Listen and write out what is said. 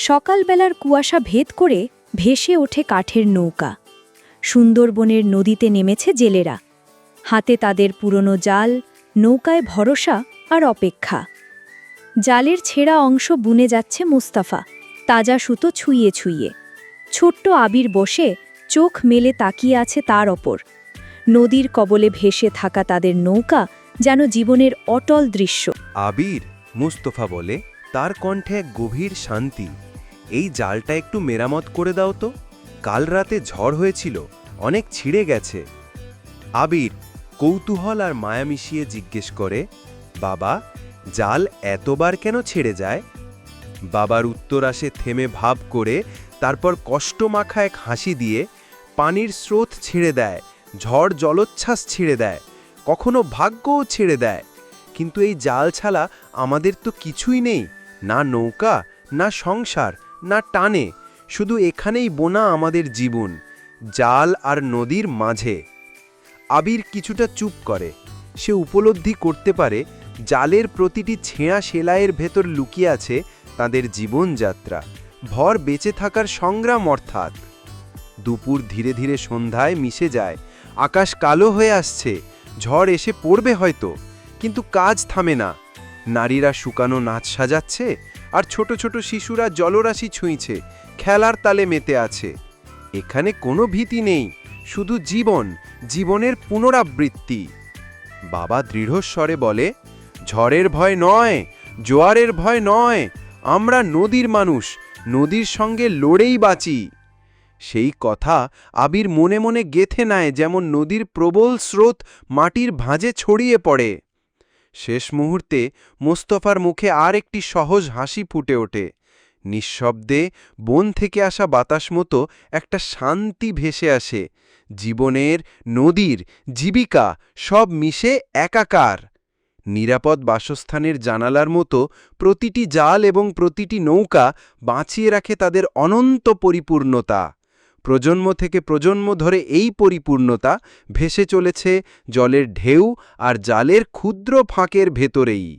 সকালবেলার কুয়াশা ভেদ করে ভেসে ওঠে কাঠের নৌকা। সুন্দরবনের নদীতে নেমেছে জেলেরা। হাতে তাদের পুরনো জাল, নৌকায় ভরসা আর অপেক্ষা। জালের ছেঁড়া অংশ বুনে যাচ্ছে মুস্তাফা, তাজা সুতো ছুঁয়ে ছুঁয়ে। ছোট্ট আবির বসে চোখ মেলে তাকিয়ে আছে তার ওপর। নদীর কবলে ভেসে থাকা তাদের নৌকা যেন জীবনের অটল দৃশ্য। আবির, মুস্তফা বলে, তার কণ্ঠে গভীর শান্তি। এই জালটা একটু মেরামত করে দাও তো। কাল রাতে ঝড় হয়েছিল, অনেক ছিঁড়ে গেছে। আবির, কৌতূহল আর মায়া মিশিয়ে জিজ্ঞেস করে, বাবা, জাল এতবার কেন ছেড়ে যায়? বাবার উত্তর আসে থেমে ভাব করে, তারপর কষ্টমাখা এক হাসি দিয়ে, পানির স্রোত ছেড়ে দেয়, ঝড় জলোচ্ছ্বাস ছেড়ে দেয়, কখনো ভাগ্যও ছেড়ে দেয়। কিন্তু এই জাল ছাড়া আমাদের তো কিছুই নেই, না নৌকা, না সংসার না টানে, শুধু এখানেই বোনা আমাদের জীবন, জাল আর নদীর মাঝে। আবির কিছুটা চুপ করে, সে উপলব্ধি করতে পারে জালের প্রতিটি ছেঁড়া সেলাইয়ের ভেতর লুকিয়ে আছে তাদের জীবনযাত্রা, ভর বেঁচে থাকার সংগ্রাম অর্থাৎ। দুপুর ধীরে ধীরে সন্ধ্যায় মিশে যায়, আকাশ কালো হয়ে আসছে, ঝড় এসে পড়বে হয়তো, কিন্তু কাজ থামে না। নারীরা শুকানো নাচ সাজাচ্ছে আর ছোট ছোট শিশুরা জলরাশি ছুঁইছে, খেলার তালে মেতে আছে। এখানে কোনো ভীতি নেই, শুধু জীবন, জীবনের পুনরাবৃত্তি। বাবা দৃঢ়স্বরে বলে, ঝড়ের ভয় নয়, জোয়ারের ভয় নয়, আমরা নদীর মানুষ, নদীর সঙ্গে লড়েই বাঁচি। সেই কথা আবির মনে মনে গেথে নেয় যেমন নদীর প্রবল স্রোত মাটির ভাঁজে ছড়িয়ে পড়ে। শেষ মুহূর্তে মোস্তফার মুখে আর একটি সহজ হাসি ফুটে ওঠে। নিঃশব্দে বন থেকে আসা বাতাস মতো একটা শান্তি ভেসে আসে। জীবনের নদীর জীবিকা সব মিশে একাকার। নিরাপদ বাসস্থানের জানালার মতো প্রতিটি জাল এবং প্রতিটি নৌকা বাঁচিয়ে রাখে তাদের অনন্ত পরিপূর্ণতা। প্রজন্ম থেকে প্রজন্ম ধরে এই পরিপূর্ণতা ভেসে চলেছে জলের ঢেউ আর জালের ক্ষুদ্র ফাঁকের ভেতরেই।